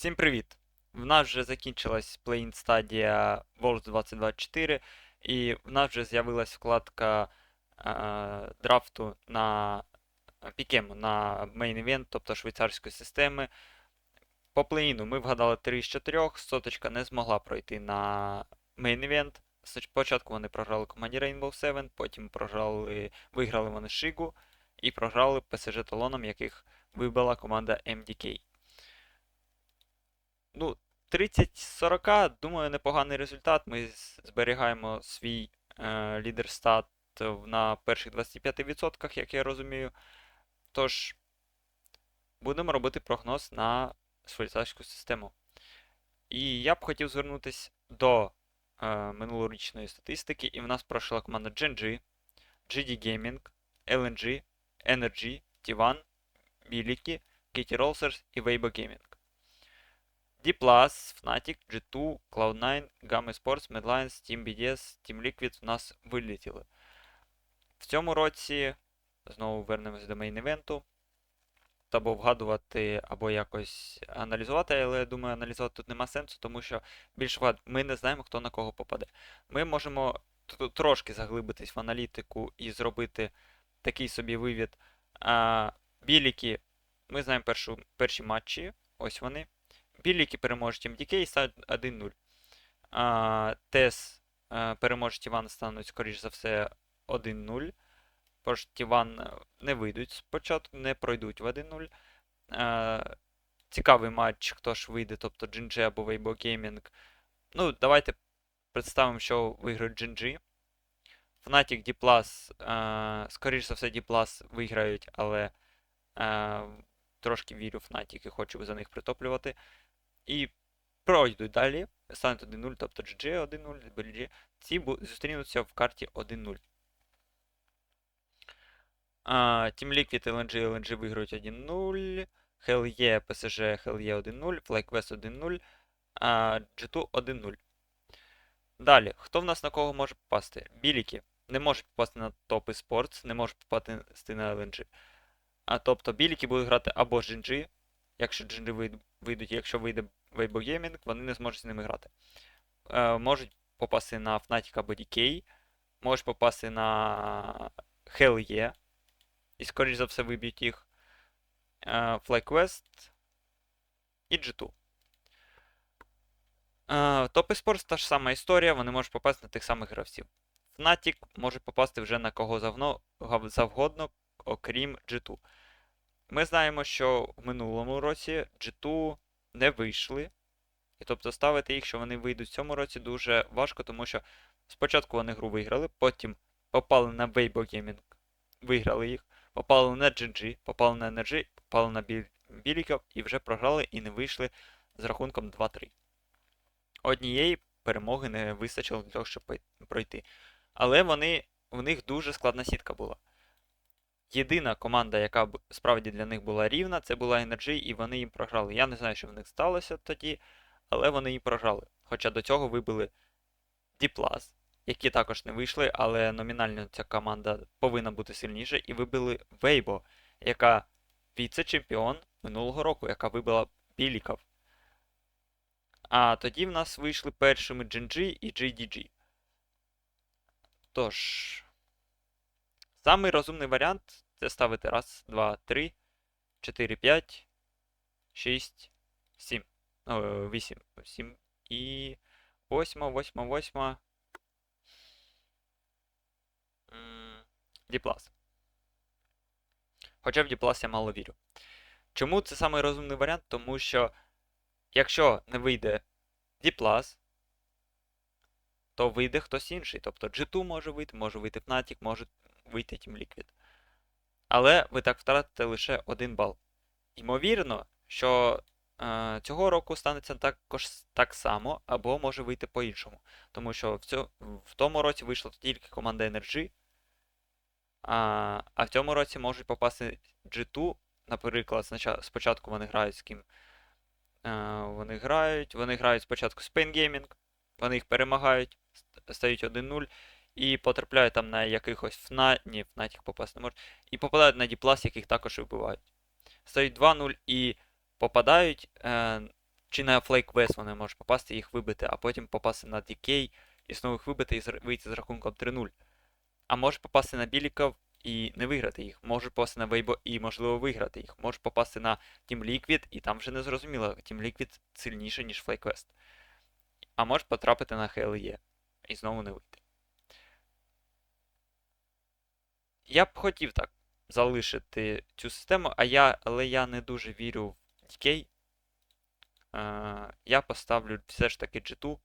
Всім привіт! В нас вже закінчилась плей-ін стадія Worlds 2024, і в нас вже з'явилась вкладка е, драфту на пікему на event, тобто швейцарської системи. По плей-іну ми вгадали 3 з 4, соточка не змогла пройти на event. Спочатку вони програли команді Rainbow 7, потім програли, виграли вони Шигу і програли PSG талоном, яких вибила команда MDK. Ну, 30-40, думаю, непоганий результат. Ми зберігаємо свій е, лідерстат на перших 25%, як я розумію. Тож, будемо робити прогноз на швейцарську систему. І я б хотів звернутися до е, минулорічної статистики. І в нас пройшла команда GNG, GD Gaming, LNG, Energy, T1, Біліки, Kitty Rollsers і Weibo Gaming. D+, Fnatic, G2, Cloud9, Gamma Sports, Medlines, Team BDS, Team Liquid в нас вилетіли. В цьому році знову вернемось до мейн-івенту. Або вгадувати, або якось аналізувати, але я думаю, аналізувати тут нема сенсу, тому що більш ми не знаємо, хто на кого попаде. Ми можемо трошки заглибитись в аналітику і зробити такий собі вивід. А, біліки, ми знаємо першу, перші матчі, ось вони. Біліки переможуть і стануть 1-0. А, Тес а, переможуть Іван стануть, скоріш за все, 1-0. Тож Іван е, не вийдуть спочатку, не пройдуть в 1-0. А, цікавий матч, хто ж вийде, тобто GNG або Weibo Gaming. Ну, давайте представимо, що виграють GNG. Fnatic D+, е, скоріш за все, D+, виграють, але е, трошки вірю в Fnatic і хочу за них притоплювати. І пройдуть далі, стануть 1-0, тобто GG 1-0, BLG. Ці зустрінуться в карті 1-0. Team Liquid, LNG, LNG виграють 1-0. Hell PSG, Hell 1-0, FlyQuest 1-0, а, G2 1-0. Далі, хто в нас на кого може попасти? Біліки не можуть попасти на топи Sports, не можуть попасти на LNG. А тобто біліки будуть грати або з GNG, якщо вийд- вийдуть, якщо вийде Weibo Gaming, вони не зможуть з ними грати. Е, можуть попасти на Fnatic або DK, можуть попасти на Hell E, і скоріш за все виб'ють їх. Е, FlyQuest і G2. Е, Топ Esports та ж сама історія, вони можуть попасти на тих самих гравців. Fnatic може попасти вже на кого завгодно, окрім G2. Ми знаємо, що в минулому році G2 не вийшли. І тобто ставити їх, що вони вийдуть в цьому році, дуже важко, тому що спочатку вони гру виграли, потім попали на Weibo Gaming, виграли їх, попали на GG, попали на Energy, попали на Бі- Біліків і вже програли і не вийшли з рахунком 2-3. Однієї перемоги не вистачило для того, щоб пройти. Але вони, в них дуже складна сітка була. Єдина команда, яка справді для них була рівна, це була Energy, і вони їм програли. Я не знаю, що в них сталося тоді, але вони їм програли. Хоча до цього вибили D+, які також не вийшли, але номінально ця команда повинна бути сильніша, і вибили Weibo, яка віце-чемпіон минулого року, яка вибила Біліков. А тоді в нас вийшли першими GNG і JDG. Тож, самий розумний варіант це ставити раз, два, три, чотири, п'ять, шість, сім. О, вісім. Сім і восьма, восьма, восьма. М, D+. Хоча в D+, я мало вірю. Чому це самий розумний варіант? Тому що якщо не вийде D+, то вийде хтось інший. Тобто G2 може вийти, може вийти Fnatic, може вийти Team Liquid. Але ви так втратите лише один бал. Ймовірно, що е, цього року станеться також так само, або може вийти по-іншому. Тому що в, цьо, в тому році вийшла тільки команда Energy, а, а в цьому році можуть попасти G2. Наприклад, спочатку, вони грають з ким. Е, вони грають. Вони грають спочатку з Pain Gaming, вони їх перемагають, стають 1-0 і потрапляють там на якихось Fna... Ні, Fnatic попасти не можуть. І попадають на D+, яких також вибивають. Стають 2-0 і попадають е, Чи на West вони можуть попасти, їх вибити, а потім попасти на DK і знову їх вибити і вийти з рахунком 3-0. А може попасти на Біліков і не виграти їх. Може попасти на Weibo і, можливо, виграти їх. Може попасти на Team Liquid, і там вже не зрозуміло, Team Liquid сильніше, ніж FlyQuest. А може потрапити на HLE і знову не вийти. Я б хотів так залишити цю систему, а я, але я не дуже вірю в DK. Е, я поставлю все ж таки G2.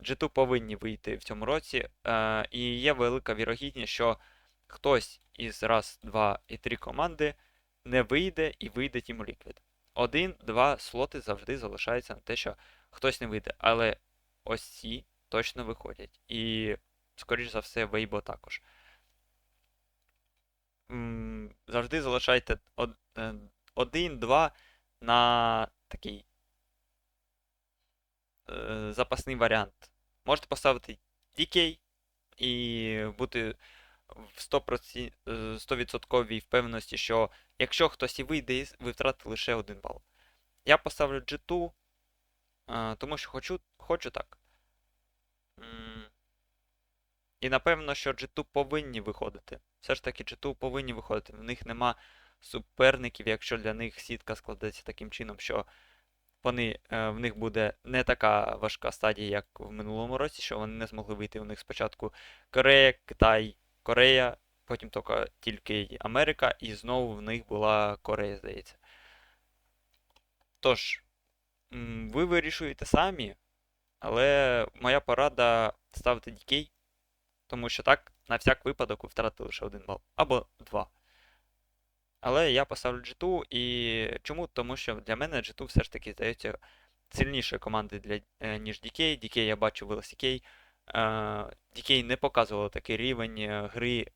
G2 повинні вийти в цьому році. Е, і є велика вірогідність, що хтось із раз, два і три команди не вийде і вийде Team Liquid. Один-два слоти завжди залишаються на те, що хтось не вийде. Але ось ці точно виходять. І, скоріш за все, Weibo також. Завжди залишайте е, один-два на такий е, запасний варіант. Можете поставити DK і бути в 100%, е, 100% впевненості, що якщо хтось і вийде, ви втратите лише один бал. Я поставлю G2, е, тому що хочу, хочу так. І напевно, що G2 повинні виходити. Все ж таки, G2 повинні виходити. В них нема суперників, якщо для них сітка складеться таким чином, що вони, е, в них буде не така важка стадія, як в минулому році, що вони не змогли вийти. У них спочатку Корея, Китай, Корея, потім тільки, Америка, і знову в них була Корея, здається. Тож, ви вирішуєте самі, але моя порада ставити DK, тому що так, на всяк випадок ви втратите лише один бал. Або два. Але я поставлю G2 і чому? Тому що для мене G2 все ж таки здається сильнішою командою для, е, ніж DK. DK я бачу в LCK. Е, DK не показувало такий рівень е, гри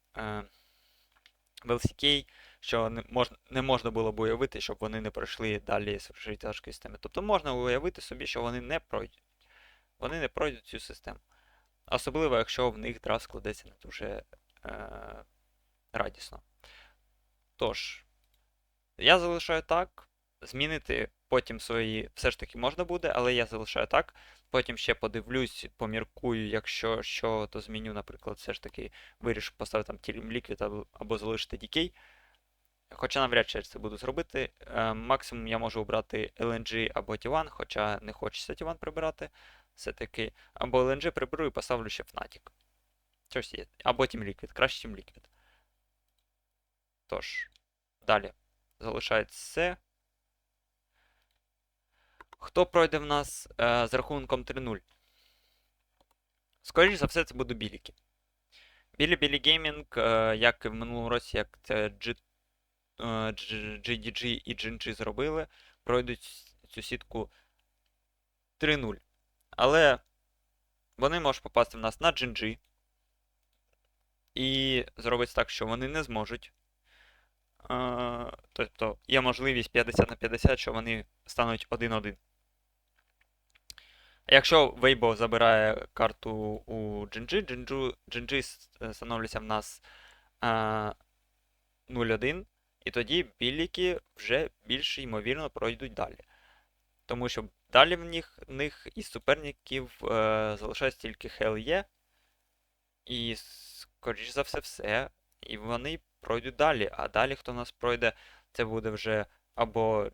в LCK, що не можна, не можна було б уявити, щоб вони не пройшли далі з швейцарської системи. Тобто можна уявити собі, що вони не пройдуть. Вони не пройдуть цю систему. Особливо, якщо в них драфт складеться не дуже е, радісно. Тож, я залишаю так. Змінити потім свої все ж таки можна буде, але я залишаю так. Потім ще подивлюсь, поміркую, якщо що, то зміню, наприклад, все ж таки вирішу поставити там Team Liquid або, залишити DK. Хоча навряд чи я це буду зробити. Е, максимум я можу обрати LNG або T1, хоча не хочеться T1 прибирати. Все-таки. Або LNG приберу і поставлю ще Fnatic. Щось є. Або Team Liquid, краще Team Liquid. Тож, далі. Залишається все. Хто пройде в нас е, з рахунком 3-0? Скоріше за все, це будуть біліки. Білі Білі Геймінг, е, як і в минулому році, як це G, е, GDG і GNG зробили, пройдуть цю сітку 3-0. Але вони можуть попасти в нас на GNG. І зробиться так, що вони не зможуть. Тобто є можливість 50 на 50, що вони стануть 1-1. Якщо Weibo забирає карту у Джинджи е, становляться в нас е, 0-1, і тоді біліки вже більш ймовірно пройдуть далі. Тому що далі в них, них із суперників е, залишається тільки Hell і, скоріш за все, все. І вони пройдуть далі. А далі, хто в нас пройде, це буде вже або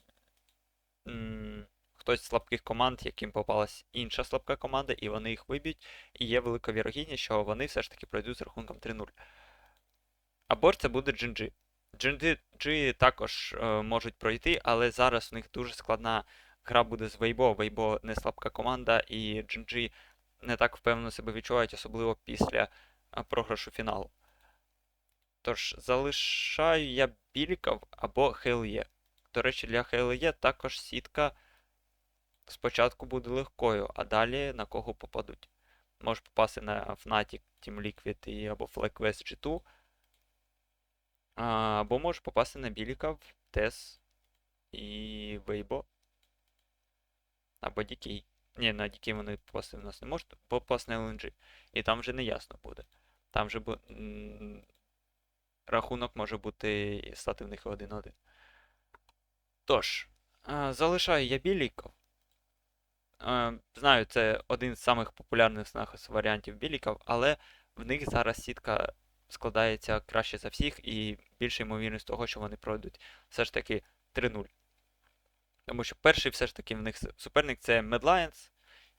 м, хтось з слабких команд, яким попалась інша слабка команда, і вони їх виб'ють. І є велика вірогідність, що вони все ж таки пройдуть з рахунком 3-0. Або ж це буде GNG. GNG також е, можуть пройти, але зараз у них дуже складна гра буде з Weibo. Weibo не слабка команда, і GNG не так впевнено себе відчувають, особливо після програшу фіналу. Тож, залишаю я Біліков або Хейл'є. До речі, для Хейл'є також сітка спочатку буде легкою, а далі на кого попадуть. Може попасти на Fnatic, Team Liquid і або FlagQuest G2. Або може попасти на Біліков, TES і Weibo. Або DK. Ні, на DK вони попасти в нас не можуть, попасти на LNG. І там вже не ясно буде. Там вже бу... рахунок може бути стати в них 1-1. Тож, залишаю я Біліков. Е, знаю, це один з самих популярних варіантів біліків, але в них зараз сітка складається краще за всіх і більша ймовірність того, що вони пройдуть все ж таки 3-0. Тому що перший все ж таки в них суперник це Lions,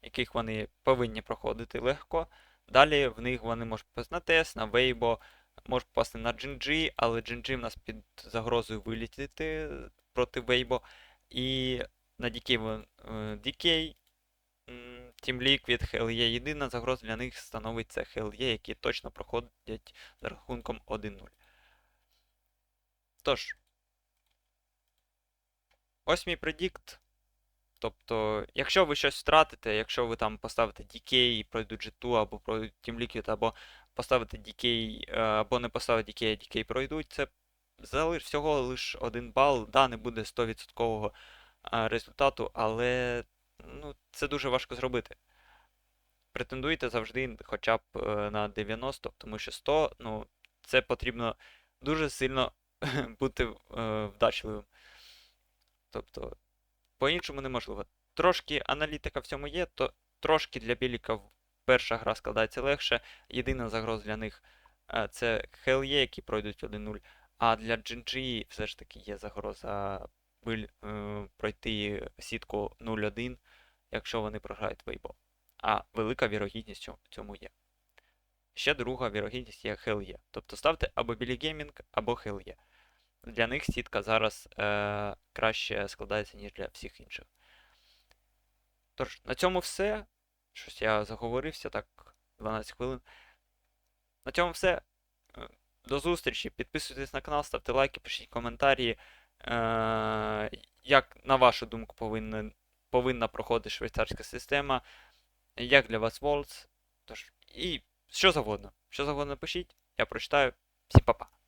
яких вони повинні проходити легко. Далі в них вони можуть попасти на Тес, на Weibo, можуть попасти на GNG, але GNG в нас під загрозою вилітити проти Weibo. І на DK, е, DK Team Liquid, є. Єдина загроза для них становить це є, які точно проходять за рахунком 1-0. Тож, ось мій предікт. Тобто, якщо ви щось втратите, якщо ви там поставите DK і пройдуть G2, або пройдуть Team Liquid, або поставите DK, е, або не поставите DK, а DK пройдуть, це всього лише один бал. Да, не буде 100% е, результату, але ну, це дуже важко зробити. Претендуйте завжди хоча б е, на 90, тому що 100, ну, це потрібно дуже сильно бути вдачливим. Тобто, по-іншому неможливо. Трошки аналітика в цьому є, то трошки для біліків перша гра складається легше. Єдина загроза для них е, це Hell які пройдуть 1-0. А для GNG все ж таки є загроза е, пройти сітку 0-1, якщо вони програють Weibo. А велика вірогідність цьому- цьому є. Ще друга вірогідність є Hell є. Тобто ставте або Gaming, або Hell є. Для них сітка зараз е, краще складається, ніж для всіх інших. Тож, на цьому все. Щось я заговорився так 12 хвилин. На цьому все. Е, До зустрічі. Підписуйтесь на канал, ставте лайки, пишіть коментарі. Е, як, на вашу думку, повинна, повинна проходити швейцарська система. Як для вас Волц. Тож, і що завгодно. Що завгодно пишіть, я прочитаю. Всім па-па.